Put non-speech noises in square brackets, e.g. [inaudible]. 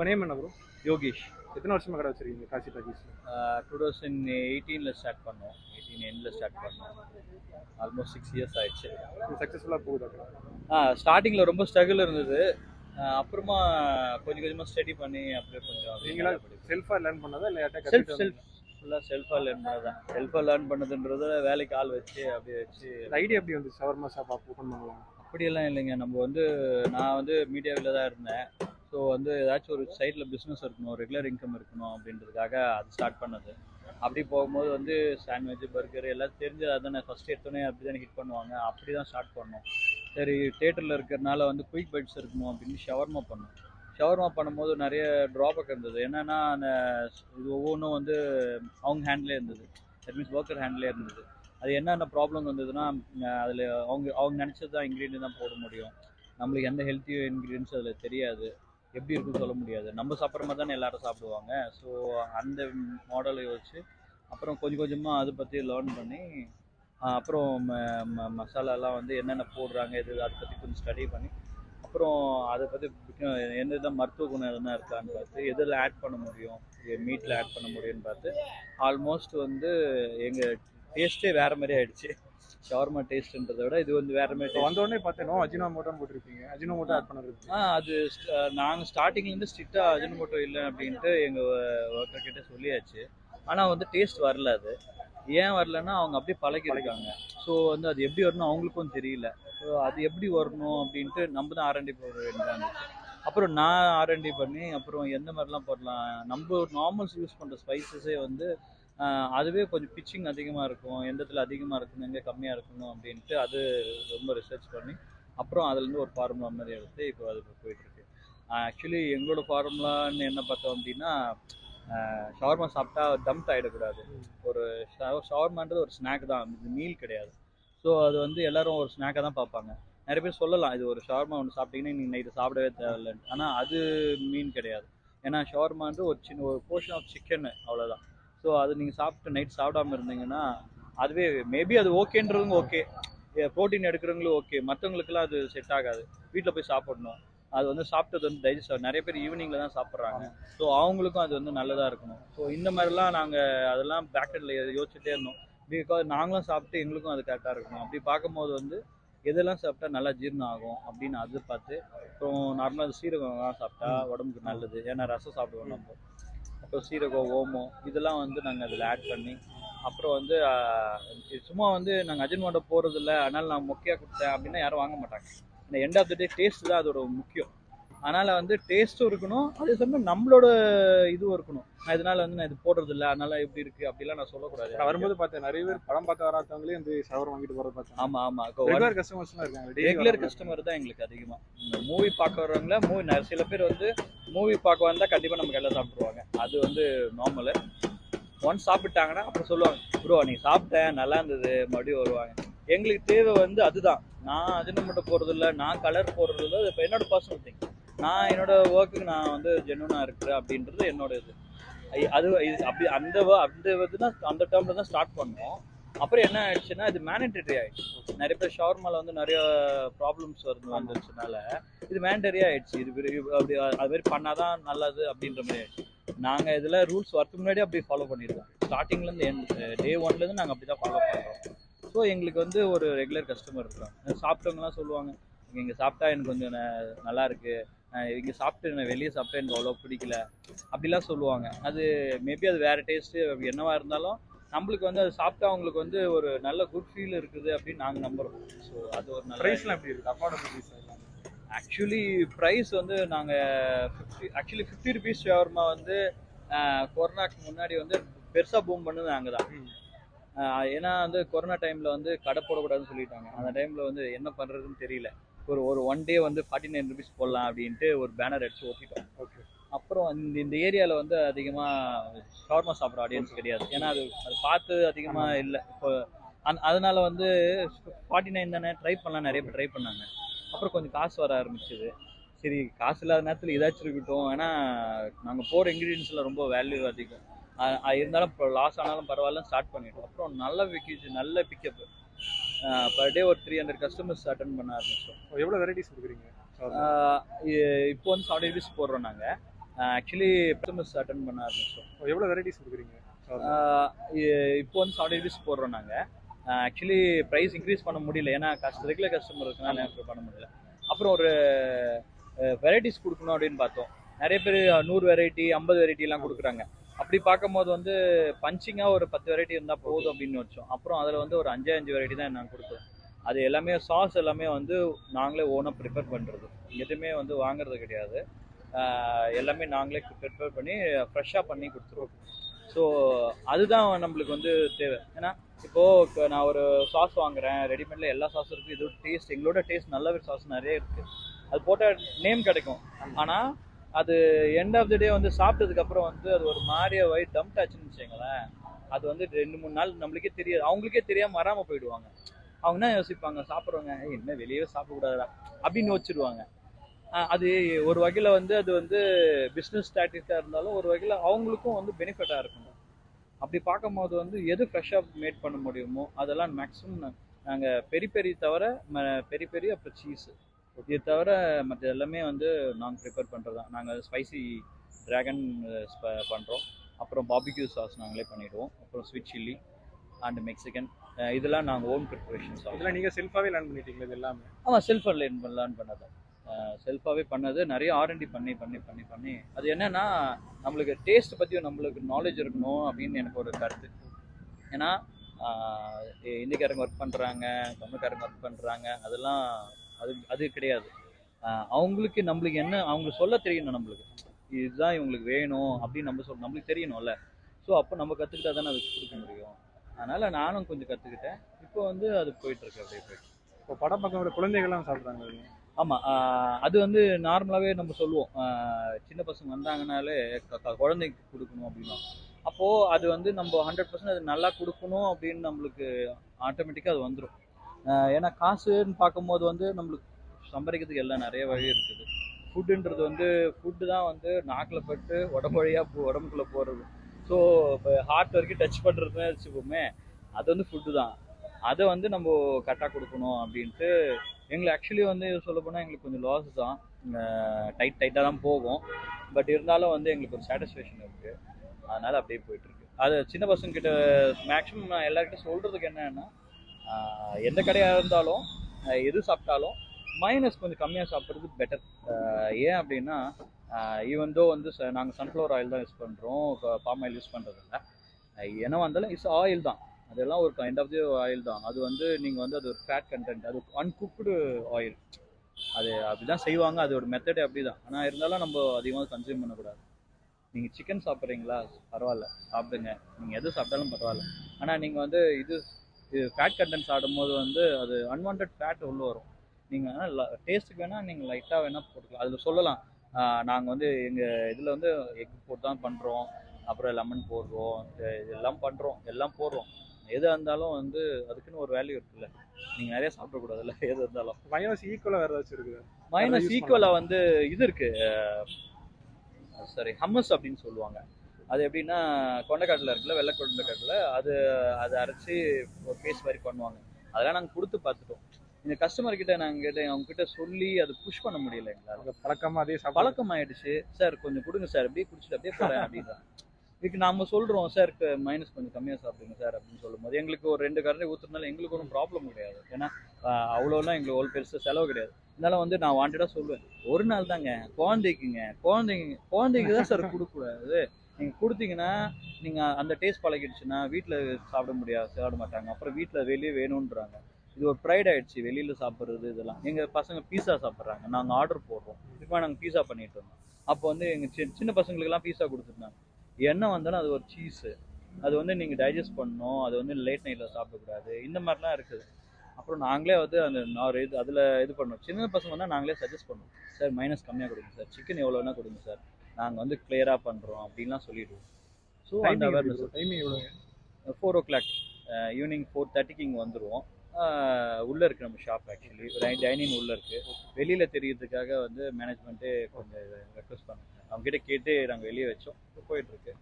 உங்கள் நேம் என்ன ப்ரோ யோகேஷ் எத்தனை வருஷமா கடை வச்சிருக்கீங்க காசி டாக்கீஸ் டூ தௌசண்ட் எயிட்டீனில் ஸ்டார்ட் பண்ணோம் எயிட்டீன் எண்டில் ஸ்டார்ட் பண்ணோம் ஆல்மோஸ்ட் சிக்ஸ் இயர்ஸ் ஆயிடுச்சு சக்ஸஸ்ஃபுல்லாக போகுது ஆ ஸ்டார்டிங்கில் ரொம்ப ஸ்ட்ரகிள் இருந்தது அப்புறமா கொஞ்சம் கொஞ்சமாக ஸ்டடி பண்ணி அப்படியே கொஞ்சம் நீங்களா செல்ஃபாக லேர்ன் பண்ணதா இல்லை செல்ஃப் செல்ஃப் ஃபுல்லாக செல்ஃபாக லேர்ன் பண்ணதான் செல்ஃபாக லேர்ன் பண்ணதுன்றது வேலைக்கு ஆள் வச்சு அப்படியே வச்சு. ஐடியா எப்படி வந்து ஷவர்மா ஷாப் ஓப்பன் பண்ணலாம் அப்படியெல்லாம் இல்லைங்க. நம்ம வந்து நான் வந்து மீடியாவில் தான் இருந்தேன். ஸோ வந்து ஏதாச்சும் ஒரு சைடில் பிஸ்னஸ் இருக்கணும் ரெகுலர் இன்கம் இருக்கணும் அப்படின்றதுக்காக அது ஸ்டார்ட் பண்ணது. அப்படி போகும்போது வந்து சாண்ட்விச் பர்கர் எல்லாம் தெரிஞ்சது அதானே. ஃபஸ்ட் எடுத்தோடனே அப்படி தானே ஹிட் பண்ணுவாங்க. அப்படி தான் ஸ்டார்ட் பண்ணோம். சரி தேட்டரில் இருக்கிறனால வந்து குயிக் பைட்ஸ் இருக்கணும் அப்படின்னு ஷவர்மா பண்ணோம். ஷவர்மா பண்ணும்போது நிறைய ட்ராபேக் இருந்தது. என்னென்னா அந்த இது ஒவ்வொன்றும் வந்து அவங்க ஹேண்ட்லேயே இருந்தது. தட் மீன்ஸ் ஒர்க்கர் ஹேண்ட்லே இருந்தது. அது என்னென்ன ப்ராப்ளம் வந்ததுன்னா அதில் அவங்க அவங்க நினச்சது தான் இன்க்ரீடியன்ட் தான் போட முடியும். நம்மளுக்கு எந்த ஹெல்த்தி இன்க்ரீடியன்ஸ் அதில் தெரியாது. எப்படி இருக்குன்னு சொல்ல முடியாது. நம்ம சாப்பிட்ற மாதிரி தானே எல்லாரும் சாப்பிடுவாங்க. ஸோ அந்த மாடலை வச்சு அப்புறம் கொஞ்சம் கொஞ்சமாக அதை பற்றி லேர்ன் பண்ணி அப்புறம் ம- ம- மசாலாலாம் வந்து என்னென்ன போடுறாங்க இது அதை பற்றி கொஞ்சம் ஸ்டடி பண்ணி அப்புறம் அதை பற்றி எந்த மருத்துவ குணம் எதுனா இருக்கான்னு பார்த்து எதில் ஆட் பண்ண முடியும் மீட்டில் ஆட் பண்ண முடியும்னு பார்த்து ஆல்மோஸ்ட் வந்து எங்கள் டேஸ்ட்டே வேறு மாதிரி ஆயிடுச்சு. ஷவர்மா டேஸ்ட்ன்றதை விட இது வந்து வேறு மாதிரி இப்போ வந்த உடனே பார்த்தேனோ அஜினோ மோட்டோ போட்டிருப்பீங்க. அஜினோ மோட்டோ ஆட் பண்ணுறது ஆ அது நாங்கள் ஸ்டார்டிங்லேருந்து ஸ்ட்ரிக்டாக அஜினமோட்டோ இல்லை அப்படின்ட்டு எங்கள் ஒர்க்கர் கிட்ட சொல்லியாச்சு. ஆனால் வந்து டேஸ்ட் வரல அது. ஏன் வரலன்னா அவங்க அப்படியே பழகிருக்காங்க ஸோ வந்து அது எப்படி வரணும் அவங்களுக்கும் தெரியல. ஸோ அது எப்படி வரணும் அப்படின்ட்டு நம்ம தான் ஆர்என்டி போட வேண்டியதாக இருந்துச்சு அப்புறம் நான் ஆர்என்டி பண்ணி அப்புறம் எந்த மாதிரிலாம் போடலாம்? நம்ம நார்மல்ஸ் யூஸ் பண்ணுற ஸ்பைசஸே வந்து அதுவே கொஞ்சம் பிச்சிங் அதிகமாக இருக்கும் எந்த இடத்துல அதிகமாக இருக்கணும் எங்கே கம்மியாக இருக்கணும் அப்படின்ட்டு அது ரொம்ப ரிசர்ச் பண்ணி அப்புறம் அதுலேருந்து ஒரு ஃபார்முலா மாதிரி எடுத்து இப்போ அது போயிட்டுருக்கு ஆக்சுவலி எங்களோட ஃபார்முலான்னு என்ன பார்த்தோம் அப்படின்னா ஷவர்மா சாப்பிட்டா டம்ப் ஆகிடக்கூடாது ஒரு ஷவர்மான்றது ஒரு ஸ்நாக் தான் இது மீல் கிடையாது. ஸோ அது வந்து எல்லாரும் ஒரு ஸ்நாக்காக தான் பார்ப்பாங்க. நிறைய பேர் சொல்லலாம் இது ஒரு ஷவர்மா ஒன்று சாப்பிட்டீங்கன்னா நீங்கள் நைட்டு சாப்பிடவே தேவையில்லைன்னு ஆனால் அது மீன் கிடையாது. ஏன்னா ஷவர்மான்றது ஒரு சின்ன ஒரு போர்ஷன் ஆஃப் சிக்கன் அவ்வளோதான் ஸோ அது நீங்கள் சாப்பிட்டு நைட் சாப்பிடாம இருந்தீங்கன்னா அதுவே மேபி அது ஓகேன்றவங்க ஓகே ப்ரோட்டீன் எடுக்கிறவங்களும் ஓகே மற்றவங்களுக்குலாம் அது செட் ஆகாது. வீட்டில் போய் சாப்பிடணும். அது வந்து சாப்பிட்டது வந்து டைஜஸ்ட் ஆகும் நிறைய பேர் ஈவினிங்கில் தான் சாப்பிட்றாங்க. ஸோ அவங்களுக்கும் அது வந்து நல்லதாக இருக்கணும். ஸோ இந்த மாதிரிலாம் நாங்கள் அதெல்லாம் பேக்கெட்டில் யோசிச்சுட்டே இருந்தோம். பிகாஸ் நாங்களும் சாப்பிட்டு எங்களுக்கும் அது கரெக்டாக இருக்கணும். அப்படி பார்க்கும்போது வந்து எதெல்லாம் சாப்பிட்டா நல்லா ஜீரணம் ஆகும் அப்படின்னு அது பார்த்து அப்புறம் நார்மலாக சீரகம்லாம் சாப்பிட்டா உடம்புக்கு நல்லது. ஏன்னா ரசம் சாப்பிடுவோம் நம்ம. அப்புறம் சீரகம் ஓமம் இதெல்லாம் வந்து நாங்கள் அதில் ஆட் பண்ணி அப்புறம் வந்து சும்மா வந்து நாங்கள் அஜின்மோட்டை போகிறதில்ல அதனால் நான் மொக்கையாக கொடுத்தேன் அப்படின்னா யாரும் வாங்க மாட்டாங்க. இந்த end of the day taste தான் அதோட முக்கியம். அதனால் வந்து டேஸ்ட்டும் இருக்கணும். அதே சமயம் நம்மளோட இதுவும் இருக்கணும். இதனால வந்து நான் இது போடுறது இல்லை அதனால எப்படி இருக்கு. அப்படிலாம் நான் சொல்லக்கூடாது. நான் வரும்போது பார்த்தேன். நிறைய பேர் படம் பார்க்க வராதவங்களே வந்து ஷவர் வாங்கிட்டு போகிறது பார்த்தேன். ஆமா ஆமா. ரெகுலர் கஸ்டமர்ஸ்லாம் இருக்காங்க. ரெகுலர். கஸ்டமர் தான் எங்களுக்கு அதிகமா. இந்த மூவி பார்க்க வர்றவங்கள மூவி சில பேர் வந்து மூவி பார்க்க வந்தா கண்டிப்பா நம்ம கையில சாப்பிடுவாங்க அது வந்து நார்மலு ஒன்ஸ் சாப்பிட்டாங்கன்னா அப்புறம் சொல்லுவாங்க ப்ரோ நீ சாப்பிட்டேன் நல்லா இருந்தது. மறுபடியும் வருவாங்க. எங்களுக்கு தேவை வந்து அதுதான். நான் அஜினம் மட்டும் போறது இல்ல நான் கலர் போடுறது இல்லை இப்போ என்னோட பர்சனல் திங் நான் என்னோட ஒர்க்குக்கு நான் வந்து ஜென்வனாக இருக்கிறேன் அப்படின்றது என்னோட இது அது இது அப்படி அந்த அந்த அந்த இதுதான் அந்த டேர்மில் தான் ஸ்டார்ட் பண்ணோம். அப்புறம் என்ன ஆயிடுச்சுன்னா இது மேனடரி ஆயிடுச்சு. நிறைய பேர் ஷவர்மால வந்து நிறைய ப்ராப்ளம்ஸ் வருது வந்துருச்சுனால இது மேண்டரி ஆயிடுச்சு. இது அப்படி அது மாதிரி பண்ணாதான் நல்லது அப்படின்ற மாதிரி ஆயிடுச்சு. நாங்கள் இதில் ரூல்ஸ் வரதுக்கு முன்னாடி அப்படி ஃபாலோ பண்ணிருக்கோம். ஸ்டார்டிங்லேருந்து என் டே ஒன்லேருந்து நாங்கள் அப்படி தான் ஃபாலோ பண்ணுறோம் ஸோ எங்களுக்கு வந்து ஒரு ரெகுலர் கஸ்டமர் இருக்கிறோம் சாப்பிட்டவங்கலாம் சொல்லுவாங்க இங்கே சாப்பிட்டா எனக்கு கொஞ்சம் ந- நல்லா இருக்குது இங்க சாப்பிட்டு நான் வெளியே சாப்பிட்டா எனக்கு அவ்வளோ பிடிக்கல. அப்படிலாம் சொல்லுவாங்க. அது மேபி அது வேற டேஸ்ட் என்னவா இருந்தாலும் நம்மளுக்கு வந்து அது சாப்பிட்டா அவங்களுக்கு வந்து ஒரு நல்ல குட் ஃபீல் இருக்குது அப்படின்னு நாங்க நம்புறோம். ஸோ அது ஒரு நல்ல ப்ரைஸ்லாம் எப்படி இருக்கு? அஃபோர்டபுள் ப்ரைஸ் ஆக்சுவலி ப்ரைஸ் வந்து நாங்கள் fifty actually fifty rupees shawarma வந்து கொரோனாக்கு முன்னாடி வந்து பெருசாக பூம் பண்ணது நாங்கள் தான். ஏன்னா வந்து கொரோனா டைமில் வந்து கடை போடக்கூடாதுன்னு சொல்லிட்டாங்க. அந்த டைமில் வந்து என்ன பண்ணுறதுன்னு தெரியல. ஒரு ஒரு ஒன் டே வந்து ஃபார்ட்டி நைன் ருபீஸ் போடலாம் அப்படின்ட்டு ஒரு பேனர் அடிச்சு ஓட்டிட்டோம் ஓகே அப்புறம் இந்த இந்த ஏரியாவில் வந்து அதிகமாக ஷவர்மா சாப்பிட்ற ஆடியன்ஸ் கிடையாது. ஏன்னா அது அது பார்த்து அதிகமாக இல்லை. இப்போ அந் அதனால வந்து ஃபார்ட்டி நைன் தானே ட்ரை பண்ணலாம் நிறைய பேர் ட்ரை பண்ணாங்க. அப்புறம் கொஞ்சம் காசு வர ஆரம்பிச்சது. சரி காசு இல்லாத நேரத்தில் ஏதாச்சும் இருக்கட்டும் ஏன்னா நாங்கள் போகிற இன்க்ரீடியன்ஸில் ரொம்ப வேல்யூ அதிகம். இருந்தாலும் இப்போ லாஸ் ஆனாலும் பரவாயில்ல ஸ்டார்ட் பண்ணிட்டோம். அப்புறம் நல்ல விக்கிச்சு நல்ல பிக்கப் பர் டே ஒரு த்ரீ ஹண்ட்ரட் கஸ்டமர்ஸ் அட்டன் பண்ண ஆரம்பிச்சோம் எவ்வளோ வெரைட்டிஸ் கொடுக்குறீங்க? இப்போ வந்து செவன்டி ருபீஸ் போடுறோம் நாங்கள் ஆக்சுவலி கஸ்டமர்ஸ் அட்டன் பண்ண ஆரம்பிச்சோம் எவ்வளவு வெரைட்டிஸ் கொடுக்குறீங்க? இப்போ வந்து செவன்டி ருபீஸ் போடுறோம் நாங்கள் ஆக்சுவலி ப்ரைஸ் இன்க்ரீஸ் பண்ண முடியல. ஏன்னா கஸ்ட ரெகுலர் கஸ்டமர் இருக்கனால எனக்கு பண்ண முடியல. அப்புறம் ஒரு வெரைட்டிஸ் கொடுக்கணும் அப்படின்னு பார்த்தோம். நிறைய பேர் நூறு வெரைட்டி ஐம்பது வெரைட்டிலாம் கொடுக்குறாங்க. அப்படி பார்க்கும்போது வந்து பஞ்சிங்காக ஒரு பத்து வெரைட்டி இருந்தால் போதும் அப்படின்னு வச்சோம். அப்புறம் அதில் வந்து ஒரு அஞ்சு அஞ்சு வெரைட்டி தான் நாங்கள் கொடுக்குறோம் அது எல்லாமே சாஸ் எல்லாமே வந்து நாங்களே ஓனாக ப்ரிப்பேர் பண்ணுறது எதுவுமே வந்து வாங்குறது கிடையாது. எல்லாமே நாங்களே ப்ரிப்பேர் பண்ணி ஃப்ரெஷ்ஷாக பண்ணி கொடுத்துருவோம். ஸோ அதுதான் நம்மளுக்கு வந்து தேவை. ஏன்னா இப்போது நான் ஒரு சாஸ் வாங்குறேன். ரெடிமேடில் எல்லா சாஸும் இருக்குது இது டேஸ்ட் எங்களோட டேஸ்ட் நல்ல சாஸ் நிறைய இருக்குது அது போட்டால் நேம் கிடைக்கும். ஆனால் அது எண்ட் ஆஃப் த டே வந்து சாப்பிட்டதுக்கப்புறம் வந்து அது ஒரு மாதிரியே வயிறு டம்ட் ஆச்சுன்னு வச்சுங்களேன் அது வந்து ரெண்டு மூணு நாள் நம்மளுக்கே தெரியாது. அவங்களுக்கே தெரியாமல் வராமல் போயிடுவாங்க. அவங்க என்ன யோசிப்பாங்க? சாப்பிட்றவங்க என்ன வெளியே சாப்பிடக்கூடாதா அப்படின்னு வச்சுருவாங்க அது ஒரு வகையில் வந்து அது வந்து பிஸ்னஸ் ஸ்டாட்டிஸாக இருந்தாலும் ஒரு வகையில் அவங்களுக்கும் வந்து பெனிஃபிட்டாக இருக்கும். அப்படி பார்க்கும்போது வந்து எது ஃப்ரெஷ்ஷாக மேட் பண்ண முடியுமோ அதெல்லாம் மேக்ஸிமம் நாங்கள் பெரி பெரி தவிர ம- பெரி பெரிய அப்புறம் சீஸு இது தவிர மற்ற எல்லாமே வந்து நாங்கள் ப்ரிப்பேர் பண்ணுறது தான் நாங்கள் ஸ்பைசி ட்ராகன் பண்ணுறோம் அப்புறம் பாபிக்யூ சாஸ் நாங்களே பண்ணிடுவோம். அப்புறம் ஸ்வீட் சில்லி அண்ட் மெக்சிகன் இதெல்லாம் நாங்கள் ஓன் ப்ரிப்பரேஷன் சாஸ் இதெல்லாம் நீங்க செல்ஃபாவே லேர்ன் பண்ணிட்டீங்களா இது எல்லாமே? ஆமாம் செல்ஃப் லேர்ன் லேர்ன் பண்ணது. செல்ஃபாகவே பண்ணது. நிறைய ஆர்என்டி பண்ணி பண்ணி பண்ணி பண்ணி. அது என்னன்னா நம்மளுக்கு டேஸ்ட் பற்றியும் நம்மளுக்கு நாலேஜ் இருக்கணும் அப்படின்னு எனக்கு ஒரு கருத்து. ஏன்னா இந்திக்காரங்க ஒர்க் பண்ணுறாங்க தமிழ்காரங்க ஒர்க் பண்ணுறாங்க அதெல்லாம் அது அது கிடையாது. அவங்களுக்கு நம்மளுக்கு என்ன அவங்க சொல்ல தெரியணும் நம்மளுக்கு. இதுதான் இவங்களுக்கு வேணும் அப்படின்னு நம்ம சொல் நம்மளுக்கு தெரியணும்ல. ஸோ அப்போ நம்ம கற்றுக்கிட்டா தானே அது கொடுக்க முடியும். அதனால் நானும் கொஞ்சம் கற்றுக்கிட்டேன் இப்போ வந்து அது போயிட்டுருக்கு அப்படியே போயிட்டு. இப்போ படம் பார்க்க குழந்தைகள்லாம் சாப்பிட்றாங்க ஆமாம் அது வந்து நார்மலாகவே நம்ம சொல்லுவோம். சின்ன பசங்க வந்தாங்கனாலே குழந்தைக்கு கொடுக்கணும் அப்படின்னா. அப்போது அது வந்து நம்ம ஹண்ட்ரட் பர்சன்ட் அது நல்லா கொடுக்கணும் அப்படின்னு நம்மளுக்கு ஆட்டோமேட்டிக்காக அது வந்துடும் ஏன்னா காசுன்னு பார்க்கும்போது வந்து நம்மளுக்கு சம்பாதிக்கிறதுக்கு எல்லாம் நிறைய வழி இருக்குது. ஃபுட்டுன்றது வந்து ஃபுட்டு தான் வந்து நாக்கில் பட்டு உடம்பு வழியாக போ உடம்புக்குள்ளே போகிறது ஸோ இப்போ ஹார்ட் வரைக்கும் டச் பண்ணுறதுன்னு வச்சுப்போமே அது வந்து ஃபுட்டு தான். அதை வந்து நம்ம கரெக்டாக கொடுக்கணும் அப்படின்ட்டு எங்களுக்கு ஆக்சுவலி வந்து சொல்ல போனால் எங்களுக்கு கொஞ்சம் லாஸ் தான். டைட் டைட்டாக தான் போகும். பட் இருந்தாலும் வந்து எங்களுக்கு ஒரு சாட்டிஸ்ஃபேக்ஷன் இருக்குது அதனால் அப்படியே போயிட்டுருக்கு அது சின்ன பசங்க கிட்ட மேக்ஸிமம் நான் எல்லாருக்கிட்ட சொல்கிறதுக்கு என்னென்னா எந்த கடையாக இருந்தாலும் எது சாப்பிட்டாலும் மைனஸ் கொஞ்சம் கம்மியாக சாப்பிட்றது பெட்டர் ஏன் அப்படின்னா ஈவன் தோ வந்து நாங்கள் சன்ஃப்ளவர் ஆயில் தான் யூஸ் பண்ணுறோம் பாம் ஆயில் யூஸ் பண்ணுறதில்ல என்ன வந்தாலும் இட்ஸ் ஆயில் தான். அதெல்லாம் ஒரு கைண்ட் ஆஃப் தி ஆயில் தான். அது வந்து நீங்கள் வந்து அது ஒரு ஃபேட் கண்டென்ட் அது அன்குக்டு ஆயில் அது அப்படிதான் செய்வாங்க. அதோட மெத்தடே அப்படி தான் ஆனால் இருந்தாலும் நம்ம அதிகமாக கன்சியூம் பண்ணக்கூடாது. நீங்கள் சிக்கன் சாப்பிட்றீங்களா? பரவாயில்ல. சாப்பிடுங்க. நீங்கள் எது சாப்பிட்டாலும் பரவாயில்ல. ஆனால் நீங்கள் வந்து இது இது ஃபேட் கண்டென்ட் சாப்பிடும்போது வந்து அது அன்வான்ட் ஃபேட் உள்ள வரும். நீங்கள் டேஸ்ட்டுக்கு வேணால் நீங்கள் லைட்டாக வேணால் போட்டுக்கலாம். அதில் சொல்லலாம். நாங்கள் வந்து எங்கள் இதில் வந்து எக் போட்டு தான் பண்ணுறோம் அப்புறம் லெமன் போடுறோம். இது எல்லாம் பண்ணுறோம் எல்லாம் போடுறோம். எது இருந்தாலும் வந்து அதுக்குன்னு ஒரு வேல்யூ இருக்குல்ல. நீங்கள் நிறைய சாப்பிடக்கூடாதுல்ல. [laughs] எது இருந்தாலும். மைனஸ் ஈக்குவலாக வேறு ஏதாச்சும் இருக்குது. மைனஸ் ஈக்குவலாக வந்து இது இருக்கு. சாரி ஹம்மஸ் அப்படின்னு சொல்லுவாங்க. அது எப்படின்னா கொண்டைக்காட்டில் இருக்குல்ல வெள்ளை கொண்டைக்காட்டில் அது அதை அரைச்சி ஒரு பேஸ்ட் மாதிரி பண்ணுவாங்க. அதெல்லாம் நாங்கள் கொடுத்து பார்த்துட்டோம். இந்த கஸ்டமர் கிட்ட நாங்கள் கிட்ட அவங்க கிட்ட சொல்லி அதை புஷ் பண்ண முடியல எங்களால். அவங்க பழக்கமாக அதே பழக்கம் ஆயிடுச்சு சார் கொஞ்சம் கொடுங்க சார் அப்படியே குடிச்சிட்டு அப்படியே போகிறேன் அப்படின்றாங்க. இதுக்கு நாம சொல்றோம் சார் மைனஸ் கொஞ்சம் கம்மியாக சாப்பிடுங்க சார் அப்படின்னு சொல்லும்போது எங்களுக்கு ஒரு ரெண்டு கரண்டி ஊற்றுனால எங்களுக்கு ஒன்றும் ப்ராப்ளம் கிடையாது. ஏன்னா அவ்வளோலாம் எங்களுக்கு ஒரு பெருசு செலவு கிடையாது. இருந்தாலும் வந்து நான் வாண்டடாக சொல்லுவேன் ஒரு நாள் தாங்க குழந்தைக்குங்க குழந்தைங்க குழந்தைக்கு தான் சார் கொடுக்கக்கூடாது. நீங்கள் கொடுத்தீங்கன்னா நீங்கள் அந்த டேஸ்ட் பழகிடுச்சுன்னா வீட்டில் சாப்பிட முடியாது சாப்பிட மாட்டாங்க. அப்புறம் வீட்டில் வெளியே வேணுன்றாங்க. இது ஒரு ப்ரைட் ஆயிடுச்சு வெளியில் சாப்பிட்றது இதெல்லாம். எங்கள் பசங்க பீஸா சாப்பிட்றாங்க. நாங்கள் ஆர்டர் போடுறோம். இப்போ நாங்கள் பீஸா பண்ணிட்டு இருந்தோம். அப்போ வந்து எங்கள் சின்ன சின்ன பசங்களுக்கெல்லாம் பீஸா கொடுத்துருந்தாங்க. என்ன வந்தாலும் அது ஒரு சீஸு அது வந்து நீங்கள் டைஜஸ்ட் பண்ணணும். அது வந்து லேட் நைட்டில் சாப்பிடக்கூடாது. இந்த மாதிரிலாம் இருக்குது. அப்புறம் நாங்களே வந்து அந்த நான் இது அதில் இது பண்ணோம். சின்ன பசங்க வந்தால் நாங்களே சஜஸ்ட் பண்ணுவோம் சார் மைனஸ் கம்மியாக கொடுங்க சார். சிக்கன் எவ்வளோனா கொடுங்க சார். நாங்கள் வந்து கிளியராக பண்ணுறோம் அப்படின்லாம் சொல்லிடுவோம். ஸோ அந்த awareness timing four o'clock evening four தேர்ட்டிக்கு இங்கே வந்துடுவோம் உள்ளே இருக்குது நம்ம ஷாப் ஆக்சுவலி டைனிங் உள்ளே இருக்குது வெளியில் தெரியறதுக்காக வந்து மேனேஜ்மெண்ட்டே கொஞ்சம் ரெக்வஸ்ட் பண்ணாங்க. அவங்க கிட்ட நாங்கள் வெளியே வச்சோம். போயிட்டுருக்கு